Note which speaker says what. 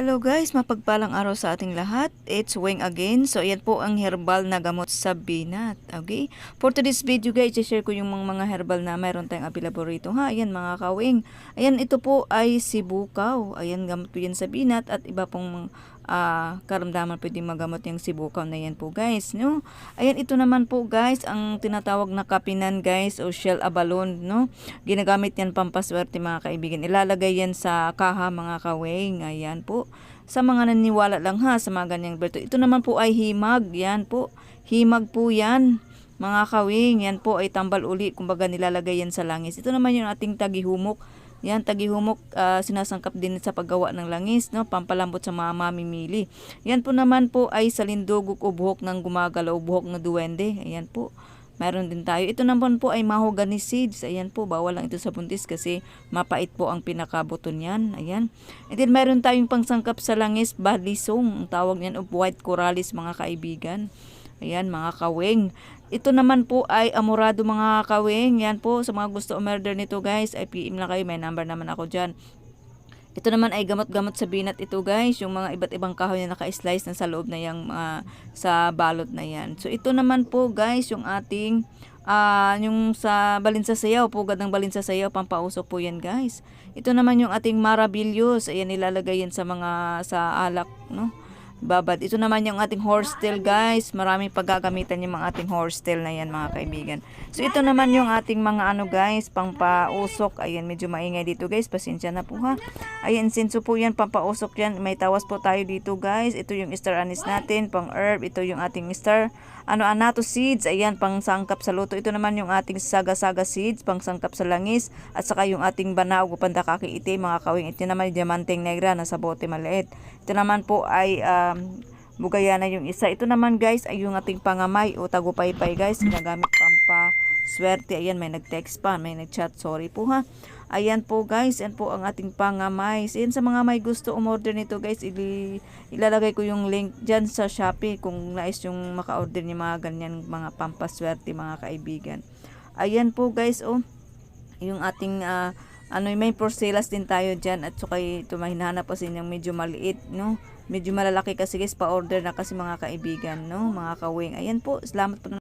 Speaker 1: Hello guys, mapagpalang araw sa ating lahat. It's Wing again. So, ayan po ang herbal na gamot sa binat. Okay? For today's video guys, i-share ko yung mga, mga herbal na mayroon tayong available rito. Ha? Ayan mga kawing. Ayan, ito po ay sibukaw. Ayan, gamot po yan sa binat at iba pong ah, karamdaman pwedeng magamot yung sibukaw na yan po guys. No? Ayan, ito naman po guys, ang tinatawag na kapinan guys o shell abalone. No? Ginagamit yan pampaswerte mga kaibigan. Ilalagay yan sa kaha mga kawing. Ayan po. Sa mga naniniwala lang ha, sa mga ganyang berto. Ito naman po ay himag. Yan po. Himag po yan. Mga kawing, yan po ay tambal uli. Kumbaga nilalagay yan sa langis. Ito naman yung ating tagihumok. Yan, tagihumok ah, sinasangkap din sa paggawa ng langis, no? Pampalambot sa mga mamimili. Yan po naman po ay salindugok o buhok ng gumagalaw, buhok na duwende. Ayan po. Meron din tayo. Ito naman po ay mahogany seeds. Ayan po, bawal lang ito sa buntis kasi mapait po ang pinakabuto niyan. Ayan. And then meron tayong pangsangkap sa langis, balisong. Ang tawag niyan of white coralis mga kaibigan. Ayan, mga kawing. Ito naman po ay amorado mga kawing. Yan po, sa mga gusto umorder nito guys, ay PM lang kayo. May number naman ako dyan. Ito naman ay gamot-gamot sa binat ito guys, yung mga iba't ibang kahoy na naka-slice na sa loob na yung mga sa balot na yan. So ito naman po guys, yung ating ah yung sa balinsa sayaw, pugad ng balinsa sayaw, pampausok po yan guys. Ito naman yung ating marabilyos, ayan nilalagay yan sa mga sa alak, no? Babad. Ito naman yung ating horse guys. Maraming paggagamitan yung mga ating horse na yan mga kaibigan. So ito naman yung ating mga ano guys, pampausok. Ayan, medyo maingay dito guys. Pasensya na po ha. Ayan, sinso po yan, pampausok yan. May tawas po tayo dito guys. Ito yung star anise natin, pang herb. Ito yung ating star ano anato seeds. Ayan, pang sangkap sa luto. Ito naman yung ating saga-saga seeds, pang sangkap sa langis. At saka yung ating banaw, pandakaki ite, mga kawing. Ito naman yung diamanteng negra, nasa bote maliit. Ito naman po ay um, bugayana yung isa. Ito naman guys ay yung ating pangamay o tagupaypay guys. Ginagamit pampa swerte. Ayan, may nag-text pa, may nag-chat. Sorry po ha. Ayan po guys, yan po ang ating pangamay. Ayan sa mga may gusto umorder nito guys, ili ilalagay ko yung link dyan sa Shopee kung nais yung maka-order ni mga ganyan mga pampaswerte mga kaibigan. Ayan po guys, oh. Yung ating ah, ano, may porcelas din tayo dyan at saka ito mahinhanap po sa medyo maliit, no? Medyo malalaki kasi guys, pa-order na kasi mga kaibigan, no? Mga kawing. Ayan po, salamat po